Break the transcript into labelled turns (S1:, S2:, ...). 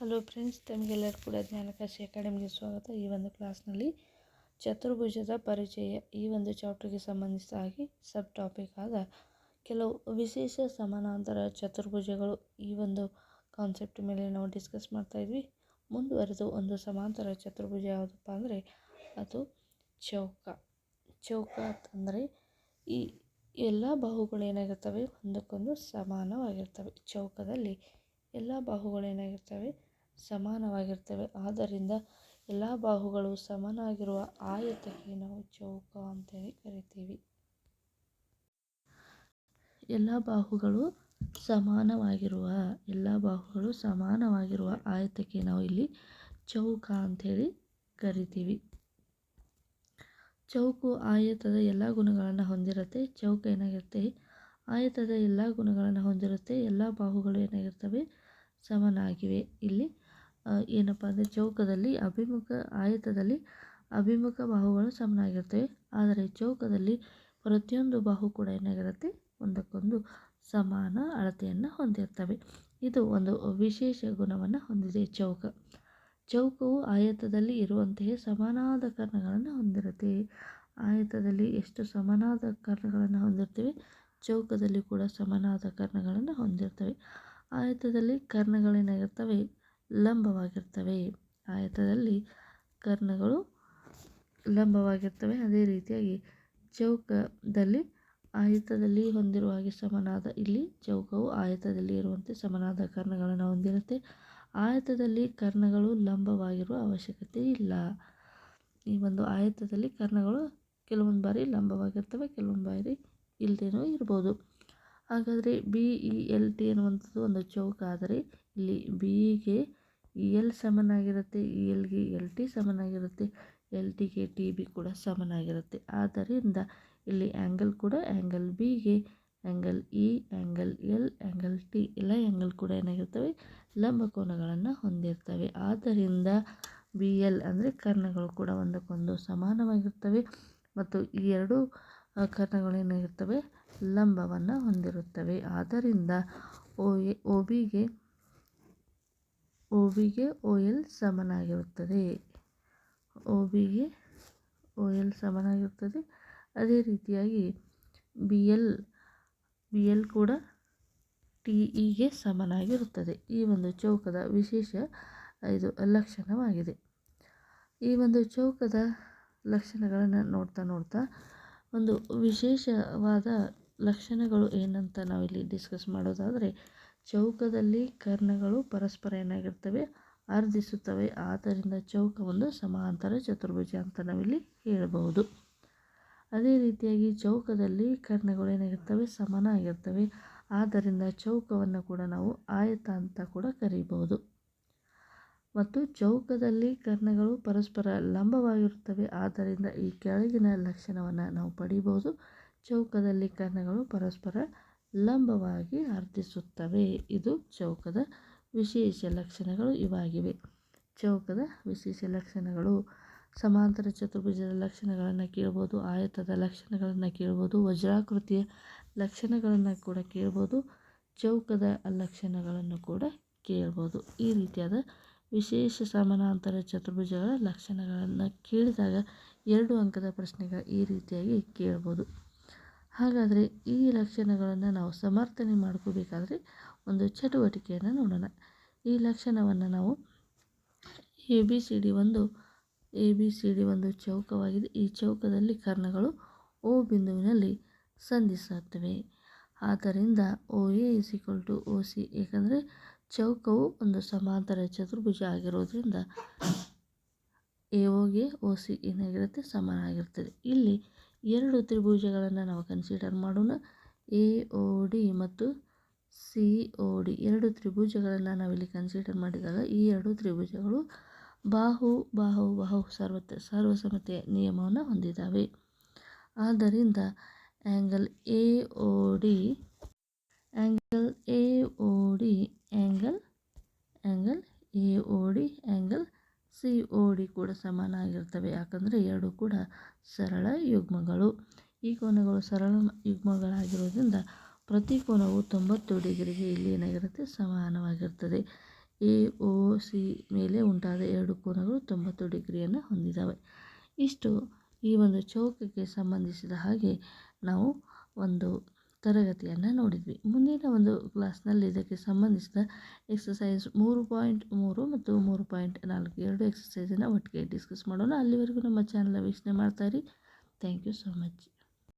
S1: Hello friends ತಮಗೆಲ್ಲರೂ ಕೂಡ ಜ್ಞಾನಕಾಶಿ ಅಕಾಡೆಮಿಗೆ ಸ್ವಾಗತ. ಈ ಒಂದು ಕ್ಲಾಸ್ನಲ್ಲಿ ಚತುರ್ಭುಜದ ಪರಿಚಯ ಈ ಒಂದು ಚಾಪ್ಟರ್ಗೆ ಸಂಬಂಧಿಸಿದ ಹಾಗೆ ಸಬ್ ಟಾಪಿಕ್ ಆದ ಕೆಲವು ವಿಶೇಷ ಸಮಾನಾಂತರ ಚತುರ್ಭುಜಗಳು ಈ ಒಂದು ಕಾನ್ಸೆಪ್ಟ್ ಮೇಲೆ ನಾವು ಡಿಸ್ಕಸ್ ಮಾಡ್ತಾ ಇದ್ವಿ. ಮುಂದುವರೆದು ಒಂದು ಸಮಾಂತರ ಚತುರ್ಭುಜ ಯಾವುದಪ್ಪ ಅಂದರೆ ಅದು ಚೌಕ. ಚೌಕ ಅಂತಂದರೆ ಈ ಎಲ್ಲ ಬಾಹುಗಳು ಏನಾಗಿರ್ತವೆ? ಒಂದಕ್ಕೊಂದು ಸಮಾನವಾಗಿರ್ತವೆ. ಚೌಕದಲ್ಲಿ ಎಲ್ಲ ಬಾಹುಗಳು ಏನಾಗಿರ್ತವೆ ಸಮಾನವಾಗಿರ್ತವೆ. ಆದ್ದರಿಂದ ಎಲ್ಲ ಬಾಹುಗಳು ಸಮನಾಗಿರುವ ಆಯತಕ್ಕೆ ನಾವು ಚೌಕ ಅಂತೇಳಿ ಕರಿತೀವಿ. ಎಲ್ಲ ಬಾಹುಗಳು ಸಮಾನವಾಗಿರುವ, ಎಲ್ಲ ಬಾಹುಗಳು ಸಮಾನವಾಗಿರುವ ಆಯತಕ್ಕೆ ನಾವು ಇಲ್ಲಿ ಚೌಕ ಅಂಥೇಳಿ ಕರಿತೀವಿ. ಚೌಕು ಆಯತದ ಎಲ್ಲ ಗುಣಗಳನ್ನು ಹೊಂದಿರುತ್ತೆ. ಚೌಕ ಏನಾಗಿರುತ್ತೆ? ಆಯತದ ಎಲ್ಲ ಗುಣಗಳನ್ನು ಹೊಂದಿರುತ್ತೆ. ಎಲ್ಲ ಬಾಹುಗಳು ಏನಾಗಿರ್ತವೆ? ಸಮನಾಗಿವೆ. ಇಲ್ಲಿ ಏನಪ್ಪ ಅಂದರೆ ಚೌಕದಲ್ಲಿ ಅಭಿಮುಖ ಆಯತದಲ್ಲಿ ಅಭಿಮುಖ ಬಾಹುಗಳು ಸಮನಾಗಿರ್ತವೆ ಆದರೆ ಚೌಕದಲ್ಲಿ ಪ್ರತಿಯೊಂದು ಬಾಹು ಕೂಡ ಏನಾಗಿರುತ್ತೆ? ಒಂದಕ್ಕೊಂದು ಸಮಾನ ಅಳತೆಯನ್ನು ಹೊಂದಿರ್ತವೆ. ಇದು ಒಂದು ವಿಶೇಷ ಗುಣವನ್ನು ಹೊಂದಿದೆ ಚೌಕ. ಚೌಕವು ಆಯತದಲ್ಲಿ ಇರುವಂತೆಯೇ ಸಮಾನಾದ ಕರ್ಣಗಳನ್ನು ಹೊಂದಿರುತ್ತೆ. ಆಯತದಲ್ಲಿ ಎಷ್ಟು ಸಮನಾದ ಕರ್ಣಗಳನ್ನು ಹೊಂದಿರ್ತೇವೆ, ಚೌಕದಲ್ಲಿ ಕೂಡ ಸಮನಾದ ಕರ್ಣಗಳನ್ನು ಹೊಂದಿರ್ತವೆ. ಆಯತದಲ್ಲಿ ಕರ್ಣಗಳೇನಾಗಿರ್ತವೆ ಲಂಬವಾಗಿರ್ತವೆ. ಆಯತದಲ್ಲಿ ಕರ್ಣಗಳು ಲಂಬವಾಗಿರ್ತವೆ. ಅದೇ ರೀತಿಯಾಗಿ ಚೌಕದಲ್ಲಿ ಆಯತದಲ್ಲಿ ಹೊಂದಿರುವ ಹಾಗೆ ಸಮನಾದ, ಇಲ್ಲಿ ಚೌಕವು ಆಯತದಲ್ಲಿ ಇರುವಂತೆ ಸಮನಾದ ಕರ್ಣಗಳನ್ನು ಹೊಂದಿರುತ್ತೆ. ಆಯತದಲ್ಲಿ ಕರ್ಣಗಳು ಲಂಬವಾಗಿರುವ ಅವಶ್ಯಕತೆ ಇಲ್ಲ. ಈ ಒಂದು ಆಯತದಲ್ಲಿ ಕರ್ಣಗಳು ಕೆಲವೊಂದು ಬಾರಿ ಲಂಬವಾಗಿರ್ತವೆ, ಕೆಲವೊಂದು ಬಾರಿ ಇಲ್ಲದೇನೂ ಇರ್ಬೋದು. ಹಾಗಾದರೆ ಬಿ ಇ ಎಲ್ ಟಿ ಅನ್ನುವಂಥದ್ದು ಒಂದು ಚೌಕ ಆದರೆ ಇಲ್ಲಿ ಬಿಗೆ ಇ ಎಲ್ ಸಮನಾಗಿರುತ್ತೆ ಇ ಎಲ್ಗೆ ಎಲ್ ಟಿ ಸಮನಾಗಿರುತ್ತೆ ಎಲ್ ಟಿಗೆ ಟಿ ಬಿ ಕೂಡ ಸಮನಾಗಿರುತ್ತೆ. ಆದ್ದರಿಂದ ಇಲ್ಲಿ ಆ್ಯಂಗಲ್ ಕೂಡ ಆ್ಯಂಗಲ್ ಬಿಗೆ angle E angle L angle T ಎಲ್ಲ ಆ್ಯಂಗಲ್ ಕೂಡ ಏನಾಗಿರ್ತವೆ? ಲಂಬಕೋನಗಳನ್ನು ಹೊಂದಿರ್ತವೆ. ಆದ್ದರಿಂದ ಬಿ ಎಲ್ ಅಂದರೆ ಕರ್ಣಗಳು ಕೂಡ ಒಂದಕ್ಕೊಂದು ಸಮಾನವಾಗಿರ್ತವೆ. ಮತ್ತು ಈ ಎರಡು ಕರ್ಣಗಳು ಏನಾಗಿರ್ತವೆ ಲಂಬವನ್ನು ಹೊಂದಿರುತ್ತವೆ. ಆದ್ದರಿಂದ ಓ ಎ ಒ ಬಿಗೆ ಒ ಬಿಗೆ ಒ ಎಲ್ ಸಮನಾಗಿರುತ್ತದೆ. ಒ ಬಿಗೆ ಓ ಎಲ್ ಸಮನಾಗಿರುತ್ತದೆ. ಅದೇ ರೀತಿಯಾಗಿ ಬಿ ಎಲ್ ಬಿ ಎಲ್ ಕೂಡ ಟಿ ಇಗೆ ಸಮನಾಗಿರುತ್ತದೆ. ಈ ಒಂದು ಚೌಕದ ವಿಶೇಷ ಇದು ಲಕ್ಷಣವಾಗಿದೆ. ಈ ಒಂದು ಚೌಕದ ಲಕ್ಷಣಗಳನ್ನು ನೋಡ್ತಾ ನೋಡ್ತಾ ಒಂದು ವಿಶೇಷವಾದ ಲಕ್ಷಣಗಳು ಏನಂತ ನಾವಿಲ್ಲಿ ಡಿಸ್ಕಸ್ ಮಾಡೋದಾದರೆ, ಚೌಕದಲ್ಲಿ ಕರ್ಣಗಳು ಪರಸ್ಪರ ಏನಾಗಿರ್ತವೆ ಅರ್ಧಿಸುತ್ತವೆ ಆದ್ದರಿಂದ ಚೌಕ ಒಂದು ಸಮಾಂತರ ಚತುರ್ಭುಜ ಅಂತ ನಾವಿಲ್ಲಿ ಹೇಳಬಹುದು. ಅದೇ ರೀತಿಯಾಗಿ ಚೌಕದಲ್ಲಿ ಕರ್ಣಗಳು ಏನಾಗಿರ್ತವೆ ಸಮನಾಗಿರ್ತವೆ ಆದ್ದರಿಂದ ಚೌಕವನ್ನು ಕೂಡ ನಾವು ಆಯತ ಅಂತ ಕೂಡ ಕರೀಬಹುದು. ಮತ್ತು ಚೌಕದಲ್ಲಿ ಕರ್ಣಗಳು ಪರಸ್ಪರ ಲಂಬವಾಗಿರುತ್ತವೆ. ಆದ್ದರಿಂದ ಈ ಕೆಳಗಿನ ಲಕ್ಷಣವನ್ನು ನಾವು ಪಡಿಬೋದು ಚೌಕದಲ್ಲಿ ಕರ್ಣಗಳು ಪರಸ್ಪರ ಲಂಬವಾಗಿ ಅರ್ಧಿಸುತ್ತವೆ ಇದು ಚೌಕದ ವಿಶೇಷ ಲಕ್ಷಣಗಳು ಇವಾಗಿವೆ. ಚೌಕದ ವಿಶೇಷ ಲಕ್ಷಣಗಳು ಸಮಾಂತರ ಚತುರ್ಭುಜದ ಲಕ್ಷಣಗಳನ್ನು ಕೇಳ್ಬೋದು, ಆಯತದ ಲಕ್ಷಣಗಳನ್ನು ಕೇಳ್ಬೋದು, ವಜ್ರಾಕೃತಿಯ ಲಕ್ಷಣಗಳನ್ನು ಕೂಡ ಕೇಳ್ಬೋದು, ಚೌಕದ ಲಕ್ಷಣಗಳನ್ನು ಕೂಡ ಕೇಳ್ಬೋದು. ಈ ರೀತಿಯಾದ ವಿಶೇಷ ಸಮಾನಾಂತರ ಚತುರ್ಭುಜಗಳ ಲಕ್ಷಣಗಳನ್ನು ಕೇಳಿದಾಗ ಎರಡು ಅಂಕದ ಪ್ರಶ್ನೆಗಳು ಈ ರೀತಿಯಾಗಿ ಕೇಳ್ಬೋದು. ಹಾಗಾದರೆ ಈ ಲಕ್ಷಣಗಳನ್ನು ನಾವು ಸಮರ್ಥನೆ ಮಾಡ್ಕೋಬೇಕಾದ್ರೆ ಒಂದು ಚಟುವಟಿಕೆಯನ್ನು ನೋಡೋಣ. ಈ ಲಕ್ಷಣವನ್ನು ನಾವು ಎ, ಬಿ, ಸಿ, ಡಿ ಒಂದು, ಎ, ಬಿ, ಸಿ, ಡಿ ಒಂದು ಚೌಕವಾಗಿದೆ. ಈ ಚೌಕದಲ್ಲಿ ಕರ್ಣಗಳು ಓ ಬಿಂದುವಿನಲ್ಲಿ ಸಂಧಿಸುತ್ತವೆ ಆದ್ದರಿಂದ O A is equal to O C ಏಕೆಂದರೆ ಚೌಕವು ಒಂದು ಸಮಾಂತರ ಚತುರ್ಭುಜ ಆಗಿರೋದ್ರಿಂದ ಎ ಓಗೆ ಒ ಸಿ ಏನಾಗಿರುತ್ತೆ? ಸಮನಾಗಿರ್ತದೆ ಇಲ್ಲಿ ಎರಡು ತ್ರಿಭುಜಗಳನ್ನು ನಾವು ಕನ್ಸಿಡರ್ ಮಾಡೋಣ. ಎ ಒ ಡಿ ಮತ್ತು ಸಿ ಒ ಡಿ ಎರಡು ತ್ರಿಭುಜಗಳನ್ನು ನಾವಿಲ್ಲಿ ಕನ್ಸಿಡರ್ ಮಾಡಿದಾಗ ಈ ಎರಡು ತ್ರಿಭುಜಗಳು ಬಾಹು ಬಾಹು ಬಾಹು ಸರ್ವತ ಸರ್ವಸಮತೆಯ ನಿಯಮವನ್ನು ಹೊಂದಿದ್ದಾವೆ. ಆದ್ದರಿಂದ angle AOD angle AOD angle angle AOD angle COD ಕೂಡ ಸಮಾನಾಗಿರ್ತವೆ. ಯಾಕಂದರೆ ಎರಡು ಕೂಡ ಸರಳ ಯುಗ್ಮಗಳು. ಈ ಕೋನಗಳು ಸರಳ ಯುಗ್ಮಗಳಾಗಿರೋದ್ರಿಂದ ಪ್ರತಿ ಕೋನವು ತೊಂಬತ್ತು ಡಿಗ್ರಿಗೆ ಇಲ್ಲಿ ಏನಾಗಿರುತ್ತೆ ಸಮಾನವಾಗಿರ್ತದೆ. ಎ ಒ ಸಿ ಮೇಲೆ ಉಂಟಾದ ಎರಡು ಕೋನಗಳು ತೊಂಬತ್ತು ಡಿಗ್ರಿಯನ್ನು ಹೊಂದಿದ್ದಾವೆ ಇಷ್ಟು ಈ ಒಂದು ಚೌಕಕ್ಕೆ ಸಂಬಂಧಿಸಿದ ಹಾಗೆ ನಾವು ಒಂದು ತರಗತಿಯನ್ನು ನೋಡಿದ್ವಿ. ಮುಂದಿನ ಒಂದು ಕ್ಲಾಸ್ನಲ್ಲಿ ಇದಕ್ಕೆ ಸಂಬಂಧಿಸಿದ ಎಕ್ಸಸೈಸ್ ಮೂರು ಪಾಯಿಂಟ್ ಮೂರು ಮತ್ತು ಮೂರು ಪಾಯಿಂಟ್ ನಾಲ್ಕು ಎರಡು ಎಕ್ಸಸೈಸನ್ನು ಒಟ್ಟಿಗೆ ಡಿಸ್ಕಸ್ ಮಾಡೋಣ. ಅಲ್ಲಿವರೆಗೂ ನಮ್ಮ ಚಾನಲ್ನ ವೀಕ್ಷಣೆ ಮಾಡ್ತಾಯಿರಿ ಥ್ಯಾಂಕ್ ಯು ಸೋ ಮಚ್